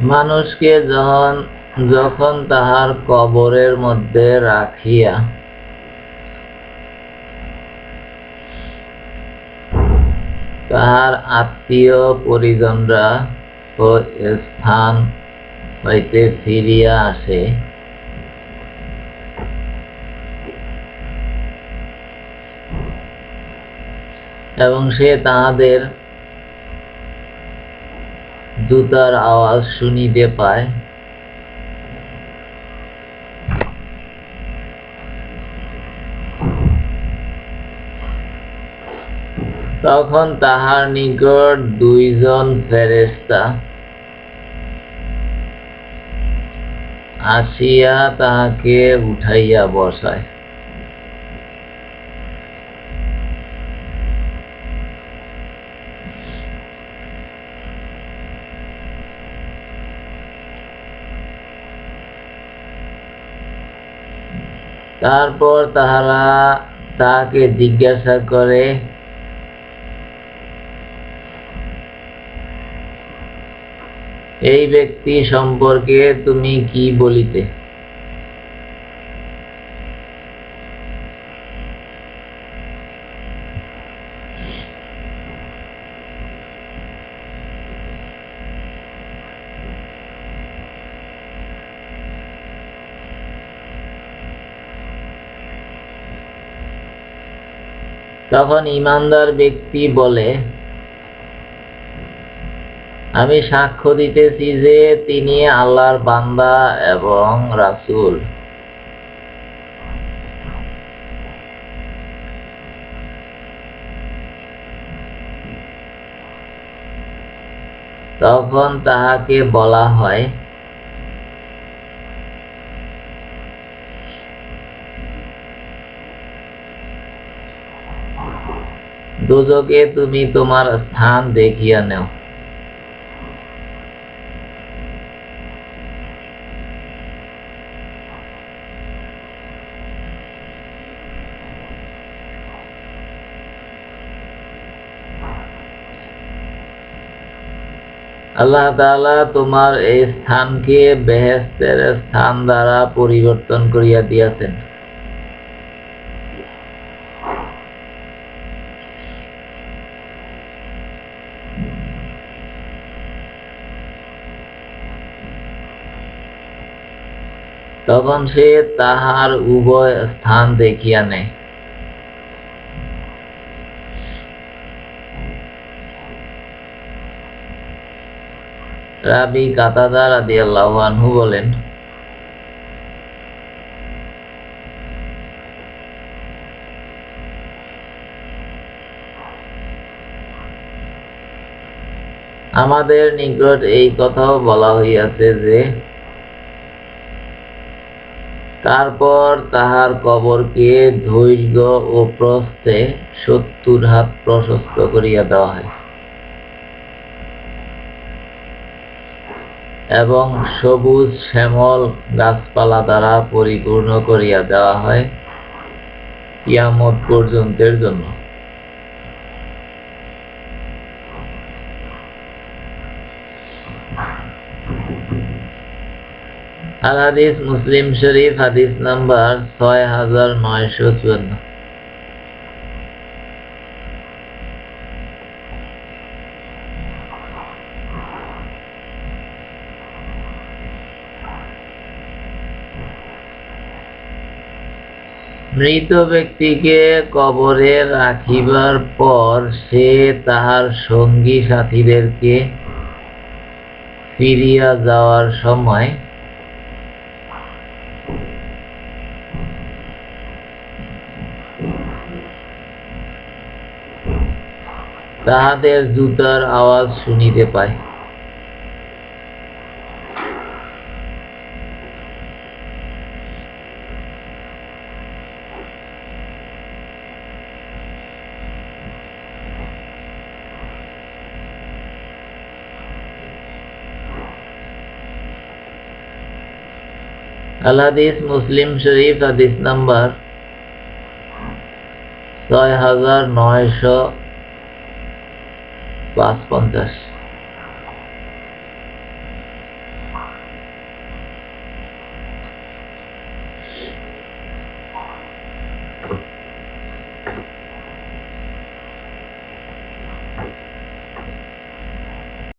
মানুষকে যখন যখন তাহার কবরের মধ্যে রাখিয়া তাহার আত্মীয় পরিজনরা ও স্থান হইতে ফিরিয়া আসে, এবং সে তাহাদের জুতার আওয়াজ শুনিতে পায়। তখন তাহার নিকট দুইজন ফেরেশতা আসিয়া তাহাকে উঠাইয়া বসায়। তারপর তাহারা তাকে জিজ্ঞাসা করে এই ব্যক্তি সম্পর্কে তুমি কি বলিতে? তখন ইমানদার ব্যক্তি বলে, আমি সাক্ষ্য দিতেছি যে তিনি আল্লাহর বান্দা এবং রাসূল। তখন তাহাকে বলা হয় দোজকে তুমি তোমার স্থান দেখিয়া নেও। আল্লাহ তাআলা তোমার এই স্থানকে বেহেস্তের স্থান দ্বারা পরিবর্তন করিয়া দিয়াছেন। তখন সে তাহার উভয় স্থান দেখিয়া নেয়। রাবি কাতাদা রাদিয়াল্লাহু আনহু বলেন, আমাদের নিকট এই কথাও বলা হইয়াছে যে তারপর তাহার কবরকে ধৈর্য ও প্রস্থে সত্তর হাত প্রশস্ত করিয়া দেওয়া হয়। এবং সবুজ শ্যামল গাছপালা দ্বারা পরিপূর্ণ করিয়া দেওয়া হয়। ইয়ামত পর্যন্তের জন্য। আল হাদিস, মুসলিম শরীফ, হাদিস নাম্বার ছয় হাজার নয়শো চুয়ান্ন। মৃত ব্যক্তিকে কবরে রাখিবার পর সে তাহার সঙ্গী সাথীদেরকে ফিরিয়া যাওয়ার সময় তাহাদের জুতার আওয়াজ শুনিতে পায়। আলহাদিস মুসলিম শরীফ হাদিস নাম্বার ছয় হাজার নয়শো last one This.